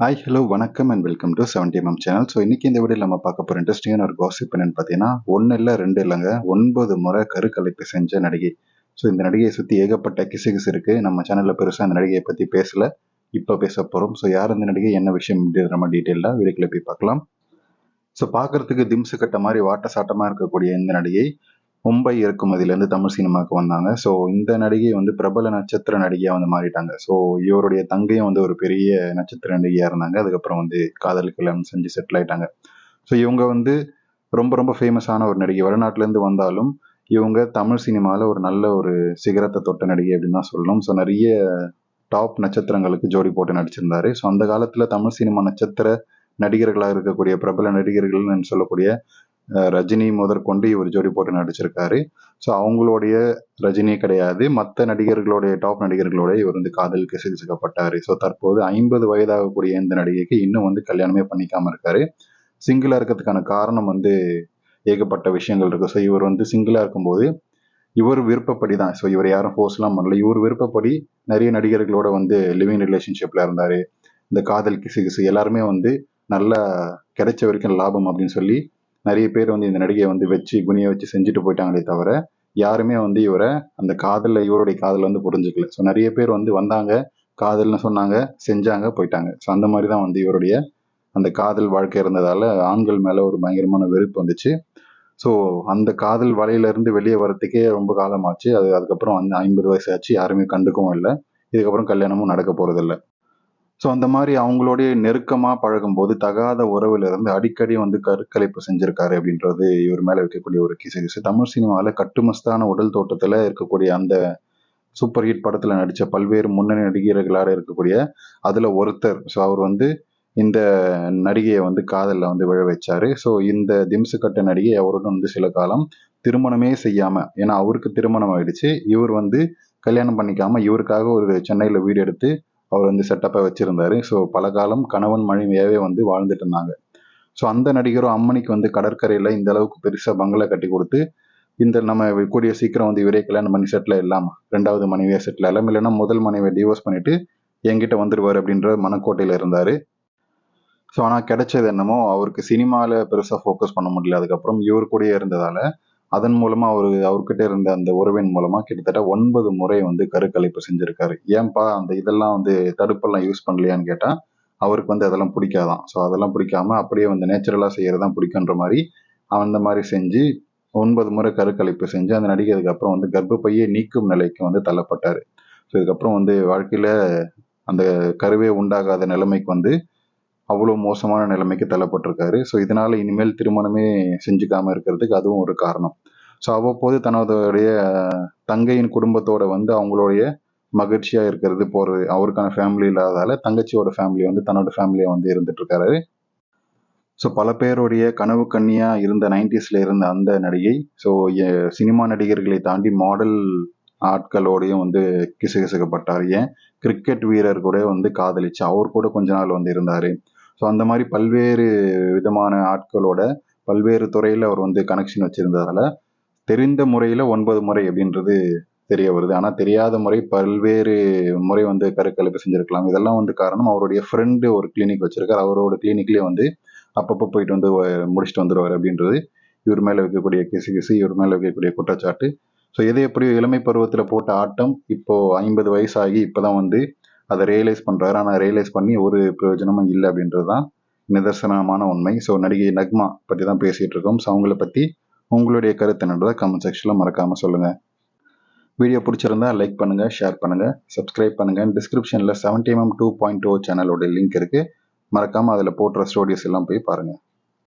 Hi hello வணக்கம் and welcome to seventy MM channel so இன்னைக்கு இந்த வீடியோ நம்ம பார்க்க போகிற இன்ட்ரெஸ்டிங்கான ஒரு காசிப் என்னன்னு பார்த்தீங்கன்னா ஒன்று இல்லை ரெண்டு இல்லைங்க. ஒன்பது முறை கருக்கலைப்பு செஞ்ச நடிகை. ஸோ இந்த நடிகையை சுற்றி ஏகப்பட்ட கிசு கிசு இருக்குது நம்ம சேனலில் பெருசாக அந்த நடிகையை பற்றி பேசலை. இப்போ பேச போகிறோம் ஸோ யார் இந்த நடிகை என்ன விஷயம் நம்ம டீட்டெயிலாக வீடியோக்குள்ளே போய் பார்க்கலாம். ஸோ பார்க்கறதுக்கு திம்சு கட்ட மாதிரி வாட்ட சாட்டமாக இருக்கக்கூடிய இந்த நடிகை மும்பை இறக்குமதியிலேருந்து தமிழ் சினிமாவுக்கு வந்தாங்க. ஸோ இந்த நடிகை வந்து பிரபல நட்சத்திர நடிகையாக வந்து மாறிட்டாங்க. ஸோ இவருடைய தங்கையும் வந்து ஒரு பெரிய நட்சத்திர நடிகையாக இருந்தாங்க. அதுக்கப்புறம் வந்து காதல் கல்யாணம் செஞ்சு செட்டில் ஆயிட்டாங்க. ஸோ இவங்க வந்து ரொம்ப ரொம்ப ஃபேமஸான ஒரு நடிகை. வெளிநாட்டிலேருந்து வந்தாலும் இவங்க தமிழ் சினிமாவில் ஒரு நல்ல ஒரு சிகரத்தை தொட்ட நடிகை அப்படின்னு தான் சொல்லணும். ஸோ நிறைய டாப் நட்சத்திரங்களுக்கு ஜோடி போட்டு நடிச்சிருந்தாரு. ஸோ அந்த காலத்தில் தமிழ் சினிமா நட்சத்திர நடிகர்களாக இருக்கக்கூடிய பிரபல நடிகர்கள்னு சொல்லக்கூடிய ரஜினி முதற்கொண்டு இவர் ஜோடி போட்டு நடிச்சிருக்காரு. ஸோ அவங்களுடைய ரஜினி கிடையாது. மற்ற நடிகர்களுடைய டாப் நடிகர்களோட இவர் வந்து காதலுக்கு சிகிச்சைக்கப்பட்டார். ஸோ தற்போது ஐம்பது வயதாகக்கூடிய இந்த நடிகைக்கு இன்னும் வந்து கல்யாணமே பண்ணிக்காம இருக்காரு. சிங்கிளாக இருக்கிறதுக்கான காரணம் வந்து ஏகப்பட்ட விஷயங்கள் இருக்கு. ஸோ இவர் வந்து சிங்கிளாக இருக்கும்போது இவர் விருப்பப்படி தான் ஸோ இவர் யாரும் ஃபோர்ஸ்லாம் பண்ணல. இவர் விருப்பப்படி நிறைய நடிகர்களோட வந்து லிவிங் ரிலேஷன்ஷிப்பில் இருந்தார். இந்த காதல் கிசு கிசு எல்லாருமே வந்து நல்லா கிடைச்ச வரைக்கும் லாபம் அப்படின்னு சொல்லி நிறைய பேர் வந்து இந்த நடிகையை வந்து வச்சு குனியை வச்சு செஞ்சுட்டு போயிட்டாங்களே தவிர யாருமே வந்து இவரை அந்த காதலில் இவருடைய காதல் வந்து புரிஞ்சுக்கல. ஸோ நிறைய பேர் வந்து வந்தாங்க காதல்னு சொன்னாங்க செஞ்சாங்க போயிட்டாங்க. ஸோ அந்த மாதிரி தான் வந்து இவருடைய அந்த காதல் வாழ்க்கை இருந்ததால் ஆண்கள் மேலே ஒரு பயங்கரமான வெறுப்பு வந்துச்சு. ஸோ அந்த காதல் வலையிலேருந்து வெளியே வரத்துக்கே ரொம்ப காலமாச்சு. அது அதுக்கப்புறம் அந்த ஐம்பது வயசு ஆச்சு. யாருமே கண்டுக்கவும் இல்லை. இதுக்கப்புறம் கல்யாணமும் நடக்க போகிறதில்ல ஸோ அந்த மாதிரி அவங்களோடைய நெருக்கமாக பழகும்போது தகாத உறவிலிருந்து அடிக்கடி வந்து கருக்கலைப்பு செஞ்சிருக்காரு அப்படின்றது இவர் மேலே வைக்கக்கூடிய ஒரு கிசை தமிழ் சினிமாவில் கட்டுமஸ்தான உடல் தோட்டத்தில் இருக்கக்கூடிய அந்த சூப்பர் ஹிட் படத்தில் நடித்த பல்வேறு முன்னணி நடிகர்களாக இருக்கக்கூடிய அதில் ஒருத்தர். ஸோ அவர் வந்து இந்த நடிகையை வந்து காதலில் வந்து விழ வச்சாரு. ஸோ இந்த திம்சு கட்ட நடிகை அவருடன் வந்து சில காலம் திருமணமே செய்யாமல் ஏன்னா அவருக்கு திருமணம் ஆயிடுச்சு. இவர் வந்து கல்யாணம் பண்ணிக்காமல் இவருக்காக ஒரு சென்னையில் வீடு எடுத்து அவர் வந்து செட்டப்பை வச்சிருந்தாரு. ஸோ பல காலம் கணவன் மனைவியாகவே வந்து வாழ்ந்துட்டு இருந்தாங்க. ஸோ அந்த நடிகரும் அம்மனிக்கு வந்து கடற்கரையில் இந்த அளவுக்கு பெருசாக பங்களா கட்டி கொடுத்து இந்த நம்ம கூடிய சீக்கிரம் வந்து இவரே கல்யாணம் பண்ணி செட்டில் இல்லாமல் ரெண்டாவது மனைவியாக செட்டில் இல்லாமல் இல்லைன்னா முதல் மனைவியை டிவோர்ஸ் பண்ணிட்டு என்கிட்ட வந்துடுவார் அப்படின்ற மனக்கோட்டையில் இருந்தார். ஸோ ஆனால் கிடைச்சது என்னமோ அவருக்கு சினிமாவில் பெருசாக ஃபோக்கஸ் பண்ண முடியல. அதுக்கப்புறம் இவர் கூடயே இருந்ததால் அதன் மூலமாக அவர் அவர்கிட்ட இருந்த அந்த உறவின் மூலமாக கிட்டத்தட்ட ஒன்பது முறை வந்து கருக்கலைப்பு செஞ்சிருக்காரு. ஏன்பா அந்த இதெல்லாம் வந்து தடுப்பெல்லாம் யூஸ் பண்ணலையான்னு கேட்டால் அவருக்கு வந்து அதெல்லாம் பிடிக்காதான். ஸோ அதெல்லாம் பிடிக்காம அப்படியே வந்து நேச்சுரலாக செய்கிறது தான் பிடிக்குன்ற மாதிரி அவன் அந்த மாதிரி செஞ்சு ஒன்பது முறை கருக்கலைப்பு செஞ்சு அந்த நடிகை அதுக்கப்புறம் வந்து கர்ப்பப்பையை நீக்கும் நிலைக்கு வந்து தள்ளப்பட்டார். ஸோ இதுக்கப்புறம் வந்து வாழ்க்கையில் அந்த கருவே உண்டாகாத நிலைமைக்கு வந்து அவ்வளோ மோசமான நிலைமைக்கு தள்ளப்பட்டிருக்காரு. ஸோ இதனால இனிமேல் திருமணமே செஞ்சுக்காம இருக்கிறதுக்கு அதுவும் ஒரு காரணம். ஸோ அவ்வப்போது தனதுடைய தங்கையின் குடும்பத்தோட வந்து அவங்களுடைய மகிழ்ச்சியா இருக்கிறது போறது அவருக்கான ஃபேமிலி இல்லாததால தங்கச்சியோட ஃபேமிலி வந்து தன்னோட ஃபேமிலியா வந்து இருந்துட்டு இருக்காரு ஸோ பல பேருடைய கனவு கன்னியா இருந்த நைன்டிஸ்ல இருந்த அந்த நடிகை ஸோ சினிமா நடிகர்களை தாண்டி மாடல் ஆட்களோடையும் வந்து கிசுகிசுக்கப்பட்டார். ஏன்? கிரிக்கெட் வீரர் கூட வந்து காதலிச்சு அவர் கூட கொஞ்ச நாள் வந்து இருந்தார். ஸோ அந்த மாதிரி பல்வேறு விதமான ஆட்களோட பல்வேறு துறையில் அவர் வந்து கனெக்ஷன் வச்சுருந்ததால் தெரிந்த முறையில் ஒன்பது முறை அப்படின்றது தெரிய வருது. ஆனால் தெரியாத முறை பல்வேறு முறை வந்து கருக்கலைப்பு செஞ்சுருக்கலாம். இதெல்லாம் வந்து காரணம் அவருடைய ஃப்ரெண்டு ஒரு கிளினிக் வச்சிருக்கார். அவரோட கிளினிக்லேயே வந்து அப்பப்போ போயிட்டு வந்து முடிச்சுட்டு வந்துடுவார் அப்படின்றது இவர் மேலே வைக்கக்கூடிய கிசு கிசு இவர் மேலே வைக்கக்கூடிய குற்றச்சாட்டு. ஸோ எது எப்படியோ இளமை பருவத்தில் போட்ட ஆட்டம் இப்போது ஐம்பது வயசாகி இப்போதான் வந்து அதை ரியலைஸ் பண்ணுறாரு ஆனால் ரியலைஸ் பண்ணி ஒரு பிரயோஜனமும் இல்லை அப்படின்றது தான் நிதர்சனமான உண்மை. ஸோ நடிகை நக்மா பற்றி தான் பேசிகிட்டு இருக்கோம். ஸோ அவங்கள பற்றி உங்களுடைய கருத்து என்னன்றதை கமெண்ட் செக்ஷனில் மறக்காமல் சொல்லுங்கள் வீடியோ பிடிச்சிருந்தா லைக் பண்ணுங்கள் ஷேர் பண்ணுங்கள் சப்ஸ்கிரைப் பண்ணுங்கள் டிஸ்கிரிப்ஷனில் seventy MM two point two சேனலோட oh லிங்க் இருக்குது மறக்காமல் அதில் போட்டுற ஸ்டோரிஸ் எல்லாம் போய் பாருங்கள்